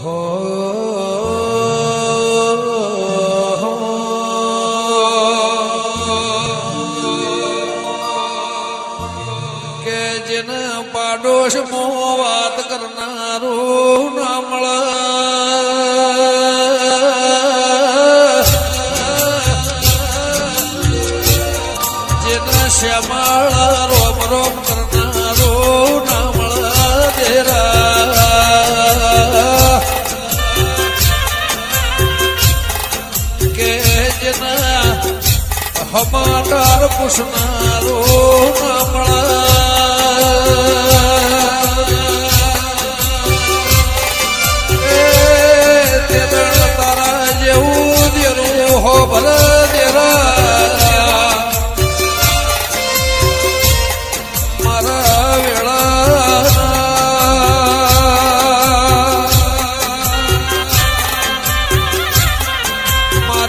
કે જેને પાડોશ વાત કરનારું ના મળે. જેને શ્યામાળ રોમ રોમ કરનારું હમાટાર પુષનારો તારા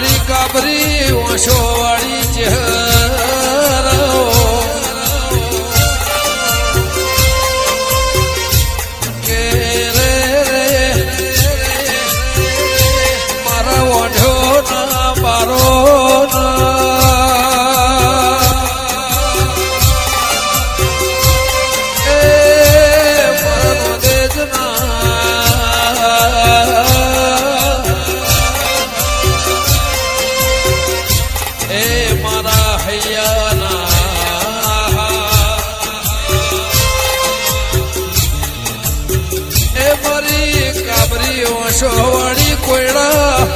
મારી કાબરી ઓશો વાળી ચહેરો. કોયડા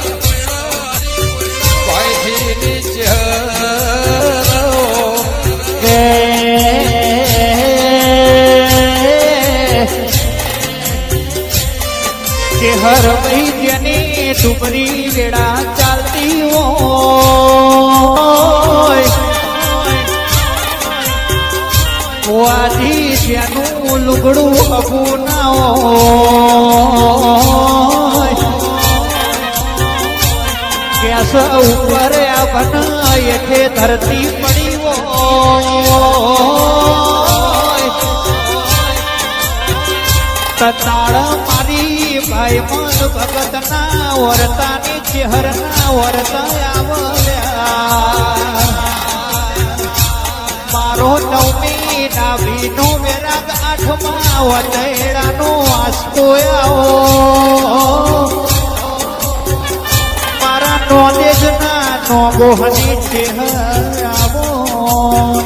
હર વૈદ્યની ડુબરી વેળા ચાલતી હોય. વાજી લુગડું અબુ ના ગેસ ઉપર આ બન એઠે ધરતી પડી તતાળ મારી ભાઈ મન ભગત ના વરતાની ચેહર ના વરતા આવ્યા મારો નવમી નાભીનો વેરાગ આઠમા વતેડાનો આસકો આવો. ના ગોહની ચેહર આવો.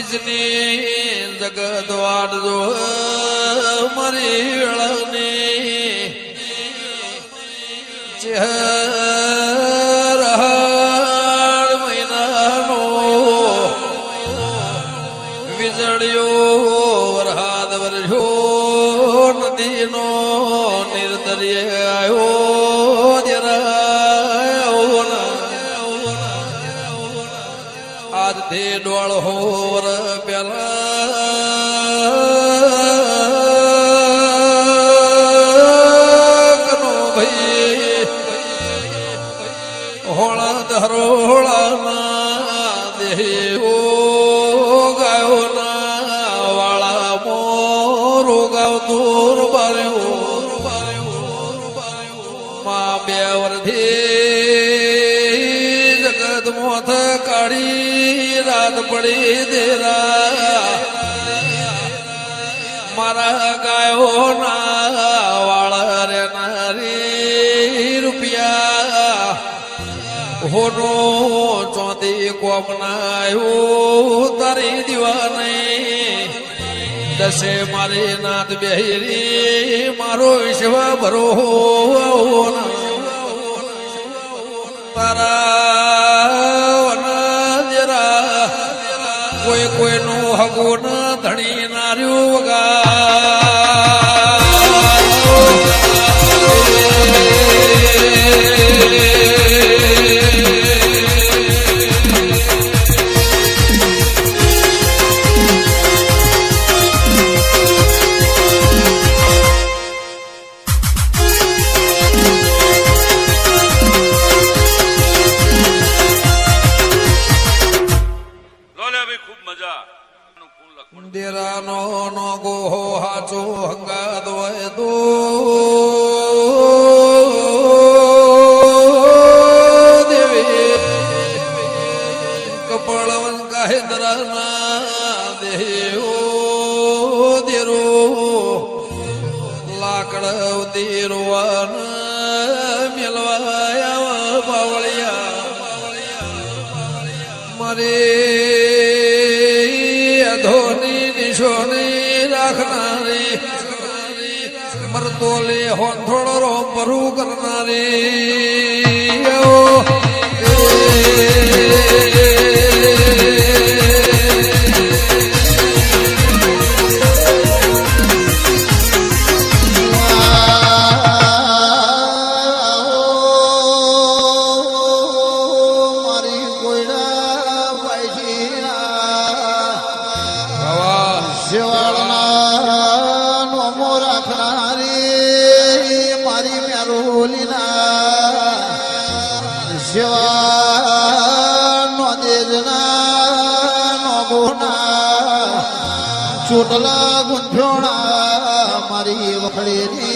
બીજની જગત વાડ જો મારી વેળાની. ચહેરાડ મહિનાનો વીજળીઓ વરહાદ વરસ્યો, નદીનો નિર્દર્ય આવ્યો. આજથી ડોળ હોર يرى કાઢી, રાત પડી દેરા. મારા ગાયો ના વાળા રે નારી રૂપિયા. હોનો ચોથી કોમનાયો તારી દીવાને. દશે મારી નાથ બેહરી, મારો વિશ્વ ભરો. તારા ન ધણી નાર્યું વગા દેરાનો નો ગોહો હાચો હંગાદ હોય તો. દેવી, કપળવન કાહે દરાના દેહો દેરો. લાકડ દેરવાન મેલવાયા બાવળિયા. મારે નિશોની મરતો લે હોંથોડો રોમ ભરું કરનારી. ઓ, મારી મેરોલીના શિવાનો દેજના નોગોના ચોટલા ગુંઠોણા મારી વખડેની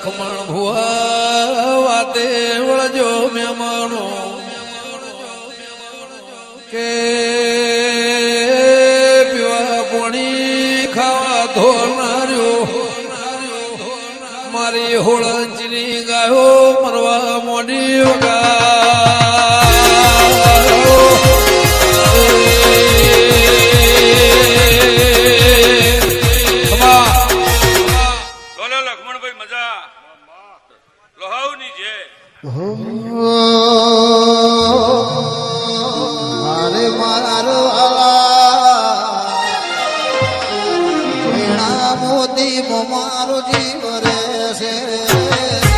લખમણ ભુવા વાતે વળજો મહેમાનો કે પીવા પોણી ખાવા ધોનાર્યો મારી હોળંચની ગાયો મરવા મોડી બોલો મોતી મારો જીવ રે છે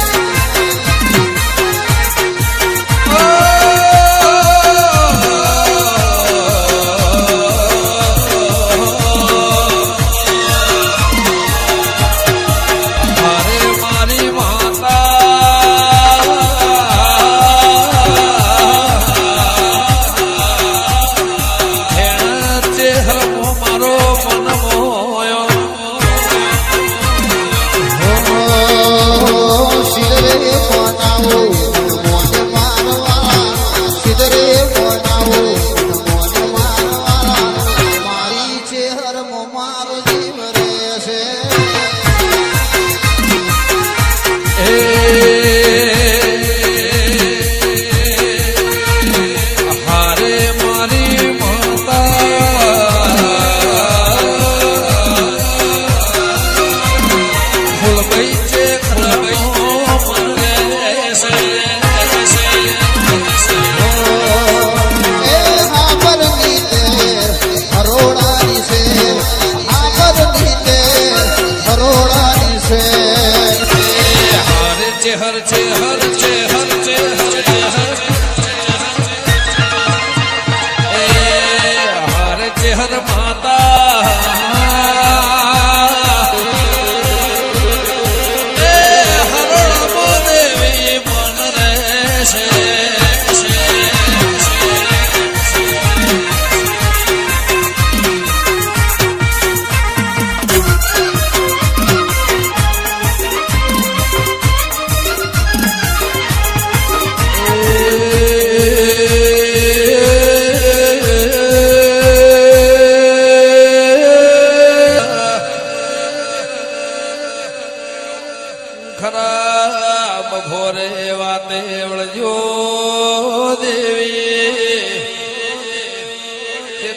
ચેહર મારો જીવ રે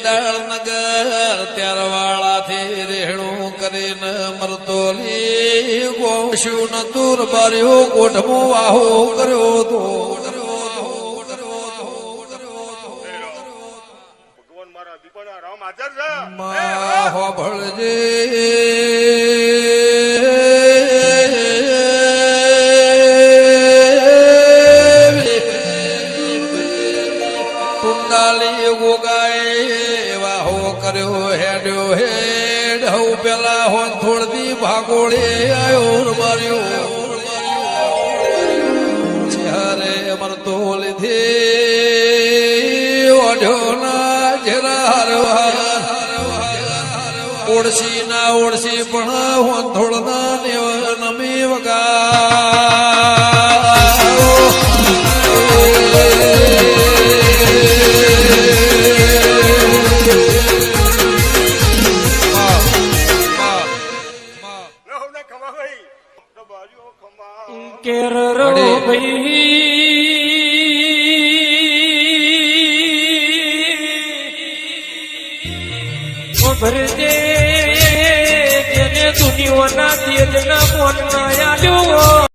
કેદાર નગર ત્યાર વાળાથી રેહણું કરીને મરતોલી ગોશું ન તુર બાર્યો કોઠમો વાહો કર્યો તો ભગવાન મારા દીપના રામ હાજર છે. મા હોભળજે. આયો માર્યો. ચહેરે મરતો લીધી ઓઢ્યો ના જરા ઓળસી ના ઓળસી પણ હોન થોડના નમી વગા કેર રો ભાઈ. ભરજે જેને દુનિયાના તેજના મોન ના આલ્યો.